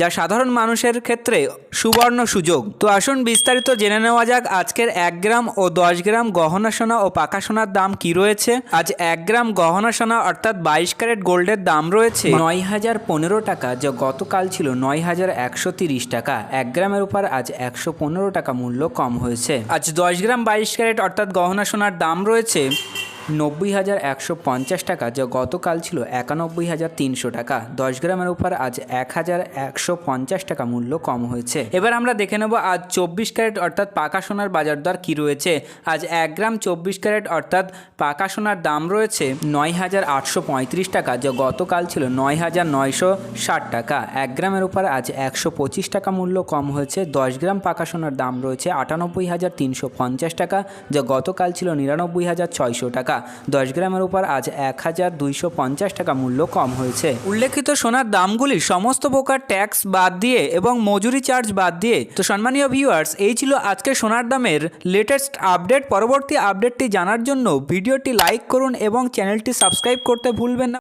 যা সাধারণ মানুষের ক্ষেত্রে সুবর্ণ সুযোগ। তো আসুন বিস্তারিত জেনে নেওয়া যাক আজকের এক গ্রাম ও দশ গ্রাম গহনা সোনা ও পাকা সোনার দাম কি রয়েছে। আজ এক গ্রাম গহনা সোনা অর্থাৎ বাইশ ক্যারেট গোল্ডের দাম রয়েছে নয় হাজার পনেরো টাকা, যা গতকাল ছিল নয় হাজার একশো তিরিশ টাকা। এক গ্রামের উপর আজ একশো পনেরো টাকা মূল্য কম হয়েছে। আজ দশ গ্রাম বাইশ ক্যারেট অর্থাৎ গহনা সোনার দাম রয়েছে নব্বই হাজার একশো পঞ্চাশ টাকা, যা গতকাল ছিল একানব্বই হাজার তিনশো টাকা। দশ গ্রামের উপর আজ এক হাজার একশো পঞ্চাশ টাকা মূল্য কম হয়েছে। এবার আমরা দেখে নেব আজ চব্বিশ ক্যারেট, অর্থাৎ পাকা সোনার বাজার দর কী রয়েছে। আজ এক গ্রাম চব্বিশ ক্যারেট, অর্থাৎ পাকা সোনার দাম রয়েছে নয় হাজার আটশো পঁয়ত্রিশ টাকা, যা গতকাল ছিল নয় হাজার নয়শো ষাট টাকা। এক গ্রামের উপর আজ একশো পঁচিশ টাকা মূল্য কম হয়েছে, দশ গ্রাম পাকা সোনার দাম রয়েছে আটানব্বই হাজার তিনশো পঞ্চাশ টাকা, যা গতকাল ছিল নিরানব্বই হাজার ছয়শো টাকা দশ গ্রামের উপর আজ এক হাজার দুইশো পঞ্চাশ টাকা মূল্য কম হয়েছে। উল্লেখিত সোনার দামগুলি সমস্ত প্রকার ট্যাক্স বাদ দিয়ে এবং মজুরি চার্জ বাদ দিয়ে। তো সম্মানীয় ভিউয়ার্স এই ছিল আজকে সোনার দামের লেটেস্ট আপডেট পরবর্তী আপডেটটি জানার জন্য ভিডিওটি লাইক করুন এবং চ্যানেলটি সাবস্ক্রাইব করতে ভুলবেন না।